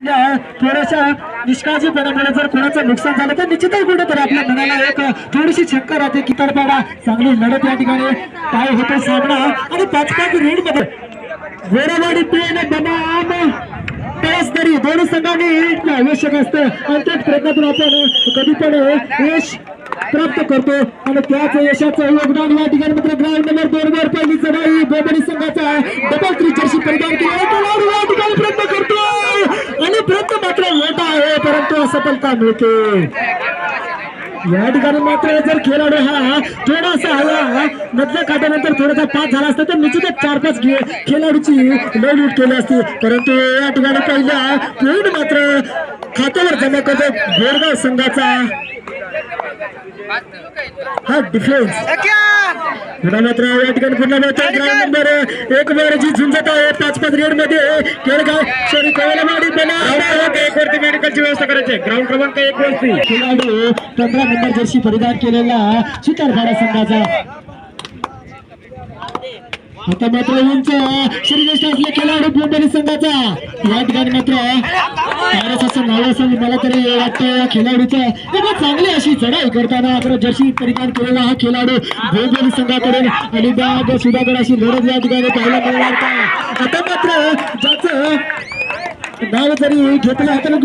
थोड्याशा निष्काळजीपणामुळे जर कोणाचं नुकसान झालं तर निश्चितच कुठेतरी आपल्या मनाला एक थोडीशी शंका राहते की तर बाबा चांगली लढत या ठिकाणी काय होतो सामना. आणि पाच पाच रेडमध्ये गोरावाडी पेन बनाम तरी दोन संघांनी आवश्यक असतं. आणि त्याच प्रयत्नातून आपण कधी पण यश प्राप्त करतो आणि त्याच यशाचं योगदान या ठिकाणी मात्र ग्राउंड नंबर दोन वर पहिली चढाई. बोबडी संघाचा डबल थ्री जर्सी परिधान केला. या ठिकाणी प्रयत्न करतो. आणि प्रयत्न मात्र मोठा आहे परंतु असफलता मिळते. या ठिकाणी मात्र जर खेळाडू हा थोडासा हवा मधल्या खात्यानंतर थोडासा पास झाला असता तर निश्चितच चार पाच खेळाडूची लढूट केली असती. परंतु या ठिकाणी पहिल्या पॉईंट मात्र खात्यावर जमा करतो गोरगाव संघाचा हा डिफेन्स पुन्हा मात्र या ठिकाणी पुन्हा नंबर एक जी झुंजत आहे. पाच पाच रेडमध्ये केळगाव सॉरी कवलवाडी एक वरती मेडिकलची व्यवस्था करायची ग्राउंड क्रमांक एक वरती. खेळाडू पंधरा नंबर जर्सी परिधान केलेला सुतारपाडा संघाचा. आता मात्र उंच. श्रीकृष्ण असले खेळाडू बोंबेली संघाचा. या ठिकाणी मात्र फारच असं नाव मला तरी वाटतं या खेळाडूचा एका चांगली अशी चढाई करताना मात्र जर्सी परिधान केलेला हा खेळाडू बोंबेली संघाकडून आणि बॅग सुधागड अशी लढत या ठिकाणी पाहायला मिळणार का आता मात्र ज्याचं नाव जरी घेतलं तर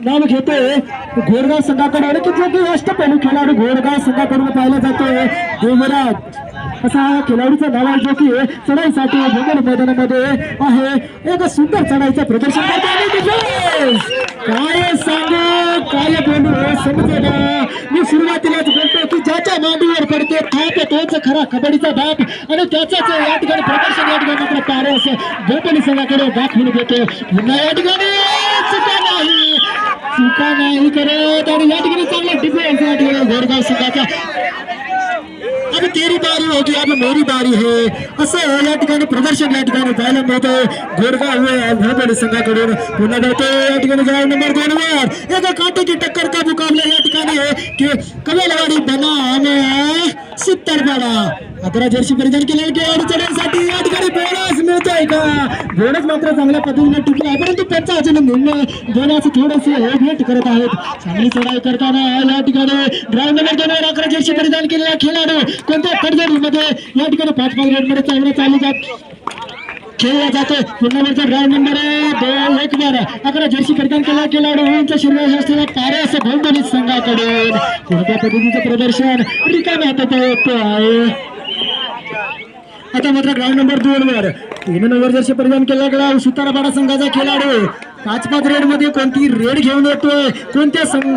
नाव घेतोय घोरगाव संघाकडे आणि की जो की अष्टपैलू खेळाडू घोरगाव संघाकडून पाहिला जातोय. देवराज असा खेळाडूचा खेळाडूचं नाव आहे जो की चढाईसाठी भोगल मैदानामध्ये आहे. एक सुंदर चढाईचं प्रदर्शन काय सांगू? काय बोलू? समजे मी सुरुवातीलाच बोलतो की ज्याच्या मांडीवर पडते थाप तोच खरा कबड्डीचा बाप आणि त्याचाच या ठिकाणी प्रदर्शन या ठिकाणी मात्र पारस भोपली संघाकडे दाखवून देतो पुन्हा या ठिकाणी चुका नाही. चुका नाही करत आणि या ठिकाणी चांगला डिफेन्स या ठिकाणी घोडगाव संघाचा. तेरी बारी होगी अब मेरी बारी है। असं या ठिकाणी प्रदर्शन या ठिकाणी पाहायला मिळतंय. गोरगाव भोबडी संघाकडून पुन्हा मिळतो या ठिकाणी जाऊ नंबर दोन वर. एका काटेची टक्कर का मुकाबला या ठिकाणी की कमलवाडी बनाम सित्तरपाडा अकरा जर्सी परिधान केलेल्या की चढण्यासाठी या ठिकाणी बोनस मिळतोय का? बोनस मात्र चांगल्या पद्धतीने टिकला आहे परंतु त्यांचा अजून निर्णय देण्याचं थोडंसं भेट करत आहेत. चांगली चढाई करताना या ठिकाणी. ग्राउंड नंबर दोन वर. जर्सी परिधान केलेला खेळाडू कोणत्या कडजडीमध्ये या ठिकाणी पाच पाच रेडमध्ये चांगला चालू जात. खेळला जातो पुन्हा वरचा ग्राउंड नंबर दोन एक वर. अकरा जर्सी परिधान केला. खेळाडू उंच शरीर असलेला पारस भौगोलिक संघाकडून. कोणत्या पद्धतीचं प्रदर्शन? रिकाम्या हातात होतो आहे. आता मात्र ग्राउंड नंबर दोन वर. तीन नंबर जर्सी परिधान केला गेला सुतारापाडा संघाचा खेळाडू. पाच पाच रेडमध्ये कोणती रेड घेऊन येतोय? कोणत्या संघ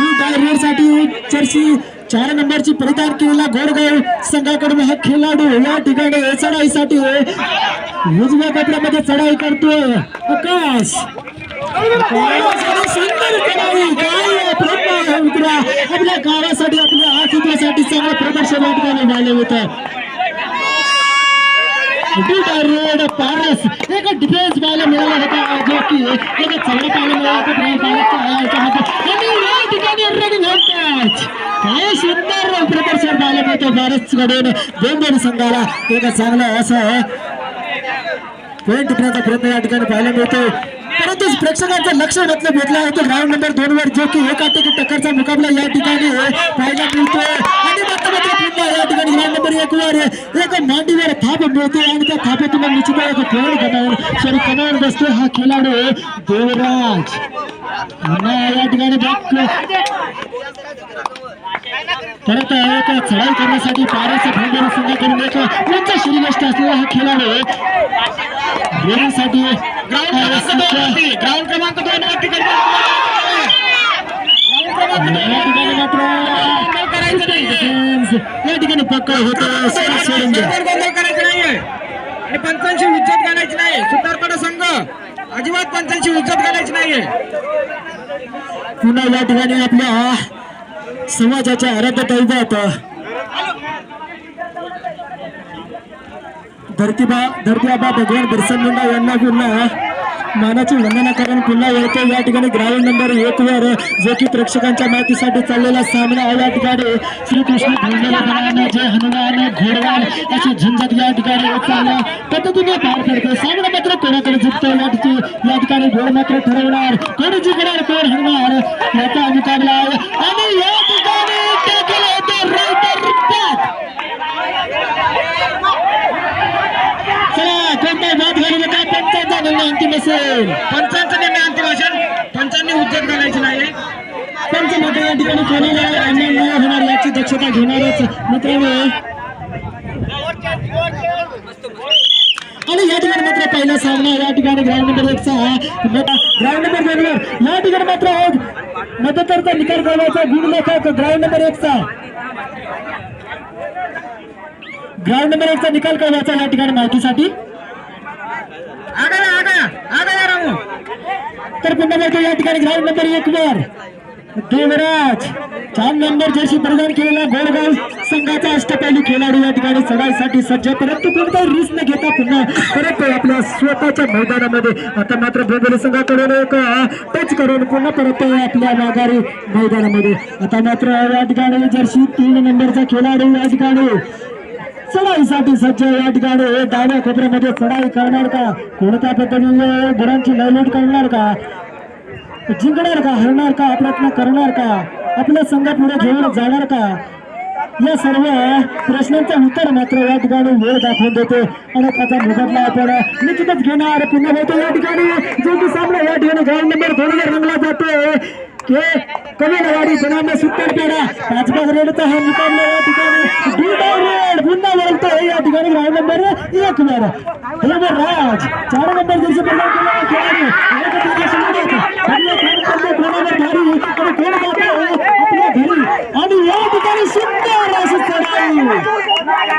साठी चर्ची चार नंबरची परिधान केलेला गोडगाव संघाकडून हा खेळाडू या ठिकाणी चढाईसाठी उजव्या कपड्यामध्ये चढाई करतोय आकाश. आकाश आणि सुंदर चढाई. काय आपल्या गावासाठी आपल्या आखित्यासाठी चांगलं प्रदर्शन या ठिकाणी झाले होतं. रोड पारस एक डिफेन्स पाहायला मिळाला होता जो की एक चांगला पाहायला मिळाला होता याच्यामध्ये आणि या ठिकाणी रनिंग काय सुंदर प्रदर्शन पाहायला पारसकडून दोन संघाला एक चांगला असं पॉईंट टिपण्याचा प्रयत्न या ठिकाणी पाहायला मिळतो परंतु प्रेक्षकांचं लक्ष घातलं भेटलं आहे. तर राऊंड नंबर दोन वर जो की एका टक्के टक्करचा मुकाबला या ठिकाणी. पाहायला मिळतो या ठिकाणी ग्राउंड नंबर एक वर एक मांडीवर थाप मिळते आणि त्या थापेतून निश्चित एक खेळ गमावून सॉरी कमावून बसतो हा खेळाडू देवराज. या ठिकाणी परत एक चढाई करण्यासाठी पाराचे भोंगेरी संघाकडून एक उंच श्रीनिष्ठ असलेला हा खेळाडू रेडीसाठी ग्राउंड क्रमांक दोन वरती. या ठिकाणी पक्का होतं. सोडून गोंधळ करायचा नाहीये. आणि पंचांशी विज्जत घालायची नाही. सुतारपाडा संघ. अजिबात पंचांची उज्जत घालायची नाहीये. पुन्हा या ठिकाणी आपल्या समाजाच्या आराध्य दैवत. धरतीबा धरतीबाबा भगवान बिरसा मुंडा यांना पुन्हा मानाची वंदना करून पुन्हा येते. या ठिकाणी ग्राउंड नंबर एक वर जो की प्रेक्षकांच्या माहितीसाठी चाललेला सामना आहे. या ठिकाणी श्रीकृष्ण भोंगले जे जय हनुमान घोडवाल अशी झुंजत या ठिकाणी चांगल्या पद्धतीने पार पडते सामना मात्र कोणाकडे जिंकतो या ठिकाणी या ठिकाणी गोड मात्र ठरवणार. कोण जिंकणार? कोण हरणार याचा मुकाबला आहे आणि या ठिकाणी टाकेल होते रायटर पॅक चला कोणता वाद घालू नका पंचांचा निर्णय अंतिम पंचांचं पंचांचा निर्णय अंतिम असेल पंचांनी उद्योग करायची नाही पंच मात्र या ठिकाणी कोणाला अन्याय न होणार याची दक्षता घेणारच मित्रांनो. आणि या ठिकाणी मात्र पहिला सामना या ठिकाणी ग्राउंड नंबर एकचा ग्राउंड नंबर दोनवर या ठिकाणी मात्र आज मतदारचा निकाल करण्याचा गुण लेखक ग्राउंड नंबर एकचा. ग्राउंड नंबर एकचा निकाल करण्याचा या ठिकाणी माहितीसाठी. तर पुन्हा मिळतो या ठिकाणी ग्राउंड नंबर एक वर देवराज चार नंबर जर्सी प्रदान केलेला गोडगाव संघाचा अष्टपैलू खेळाडू या ठिकाणी चढाईसाठी सज्ज परंतु कोणताही रिस्क न घेता पुन्हा परत आपल्या स्वतःच्या मैदानामध्ये आता मात्र भोगोली संघाकडून एक टच करून पुन्हा परत आपल्या माघारी मैदानामध्ये. आता मात्र या ठिकाणी जर्सी तीन नंबरचा खेळाडू या ठिकाणी चढाईसाठी सज्ज या ठिकाणी. हे डाव्या कोपऱ्यामध्ये चढाई करणार का? कोणत्या पद्धतीने? गुरांची लयलूट करणार का? जिंकणार का? हरणार का? प्रयत्न करणार का? आपल्या संघ पुढे घेऊन जाणार का? या सर्व प्रश्नांचं उत्तर मात्र या ठिकाणी वेळ दाखवून देते. आणि त्याचा मोबदला आपण निश्चितच घेणार. पुन्हा होतो या ठिकाणी. जो की सामना या ठिकाणी ग्राउंड नंबर दोन हजार रंगला. के कविनवाडी बनाने सुत्तर पेढा पाचबाग रेडचा हा मुकाबला या ठिकाणी. दुर्गाव रेड पुन्हा वळतोय या ठिकाणी ग्राउंड नंबर एक वर. बरोबर राज चार नंबर जर्सी प्रदान केलेला खेळाडू. आणि या ठिकाणी सुंदर अशी चढाई.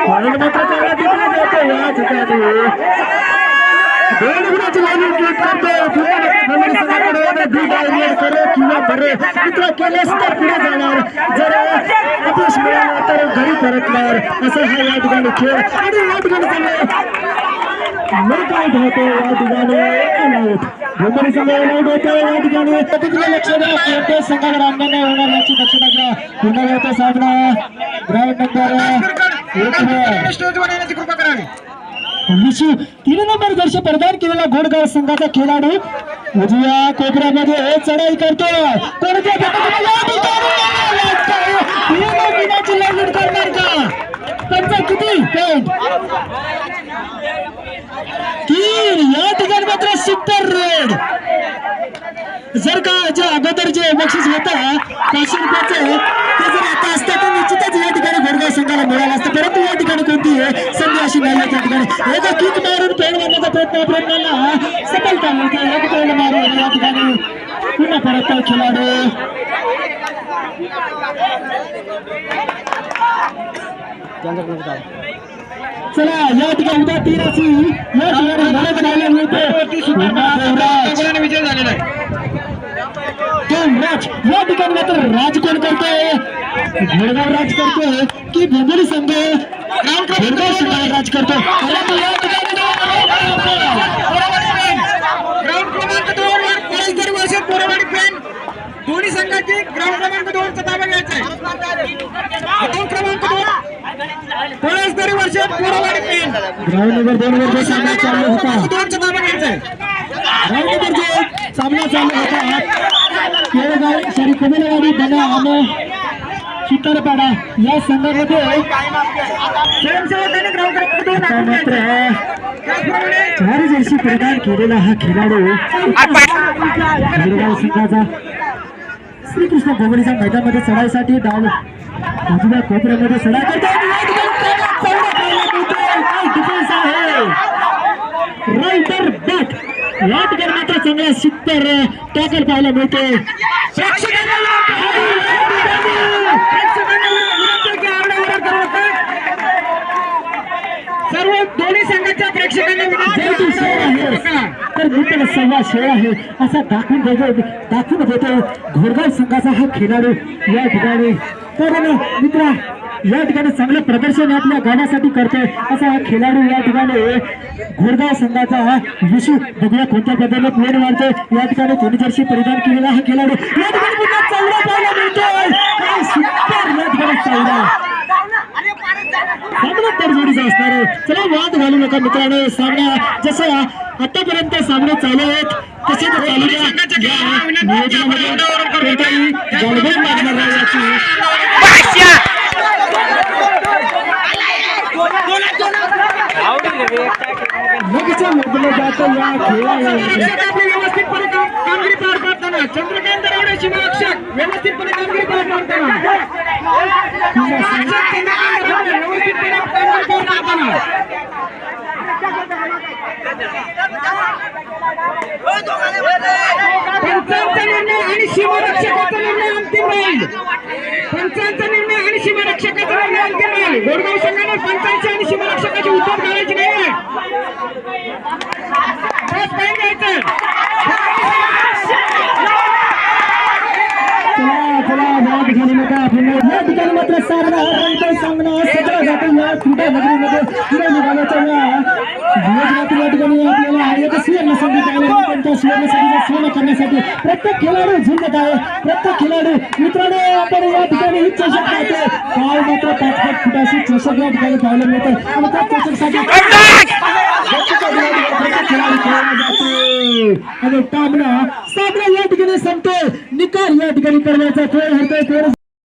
मात्र चांगला ठिकाणी जातो या ठिकाणी. केलेस तर पुढे जाणार जर अपयश मिळालं तर घरी परतणार असं हा या ठिकाणी खेळ आणि या ठिकाणी चांगलं या ठिकाणी संघ या ठिकाणी प्रतिक्रिया संघावर अन्याय नाही होणार याची दक्षता घ्या पुन्हा सामना ग्राउंड नंबर कृपा करावी विशू तीन नंबर जर्सी प्रदान केलेला घोडगाव संघाचा खेळाडू उजव्या कोपऱ्यामध्ये चढाई करतो कोणत्या त्यांचा किती? पॉइंट तीन. या ठिकाणी मात्र सुपर रेड. जर का जे अगोदर जे बक्षीस होतं पाचशे रुपयाचं ते जर आता असतं तर निश्चितच संघाला मिळालं असतं परंतु या ठिकाणी कोणती संधी अशी नाही आहे त्या ठिकाणी. एका किक मारून पेड मारण्याचा प्रयत्न प्रयत्नाला सफलता मिळते एक पेड मारून या ठिकाणी. पुन्हा परत खेळाडू. चला या ठिकाणी उद्या तीन अशी या ठिकाणी लढत मिळते. विजय झालेला आहे. राज या ठिकाणी मात्र राज कोण करतोय? घोडगाव राज करतोय की भोगोली संघ घोडगाव संघावर राज करतो ग्राउंड क्रमांक दोन वर पळसदरी वर्षात पोरवाडी दोन्ही संघाची ग्राउंड क्रमांक दोनचा ताबा घ्यायचा आहे. ग्राउंड क्रमांक दोन. पळसदरी वर्षात पोरवाडी पेन ग्राउंड नंबर दोन वर सामना चालू होता. दोनचा ताबा घ्यायचा आहे. ग्राउंड नंबर सामना चालू होता केळगाव सॉरी कमलवाडी बना सुतारपाडा या संघामध्ये चार जर्सी प्रदान केलेला हा खेळाडू खेडगाव संघाचा श्रीकृष्ण भोगडीच्या मैदानामध्ये चढायसाठी डाव बाजूला कोपऱ्यामध्ये चढा करतो चांगला पाहिला बॅट चांगला सुपर टॅकल पाहायला मिळते चांगला खेळ आहे. असा दाखवून देतो. दाखवून देतो. घोडगाव संघाचा हा खेळाडू या ठिकाणी. तर ना मित्रा या ठिकाणी चांगलं प्रदर्शन आपल्या गाण्यासाठी करतोय. असा हा खेळाडू या ठिकाणी. घोडगाव संघाचा हा विशू. बघूया कोणत्या पद्धतीने प्लेन मारतोय. या ठिकाणी कोणी जर्सी परिधान केलेला हा खेळाडू. या ठिकाणी चांगला पाहायला मिळतोय. सुपर या ठिकाणी चौदा सामना तर जोडीचा असणार चला वाद घालू नका मित्रांनो. सामना जसं आतापर्यंत सामने चालू आहेत. तसे तर चालू द्या. या नियोजनामध्ये कोणताही गडबड लागणार नाही याची. लगेच म्हटलं जातं या व्यवस्थितपणे कामगिरी पार पाडताना चंद्रकांत शिवरक्षक व्यवस्थितपणे कामगिरी पार पाडताना. व्यवस्थितपणे कामगिरी पार पाडताना. पंचांचा निर्णय आणि सीमारक्षकाचा निर्णय अंतिम राहील. पंचांचा निर्णय आणि सीमारक्षकाचा निर्णय अंतिम राहील. गोरगाव संघाने पंचांची आणि सीमारक्षकाची उत्तर करायची नाही आहे बस पाहिजे घ्यायचं चला चला वाद घालू नका पुन्हा या ठिकाणी मात्र सामना हा रंगतोय सामना सगळा जातो या क्रीडा नगरीमध्ये क्रीडा निघाल्याच्या या नियोजनातील या ठिकाणी आपल्याला एक सुवर्ण संधी पाहायला मिळते करण्यासाठी प्रत्येक खेळाडू झुंजत आहे. प्रत्येक खेळाडू मित्रांनो आपण या ठिकाणी ही चषक पाहतो काय मात्र पाच पाच फुटाची चषक या ठिकाणी पाहायला मिळते. आणि त्या चषकसाठी आणि सामना सामना या ठिकाणी संपतोय. निकाल या ठिकाणी करण्याचा खेळ हरतोय.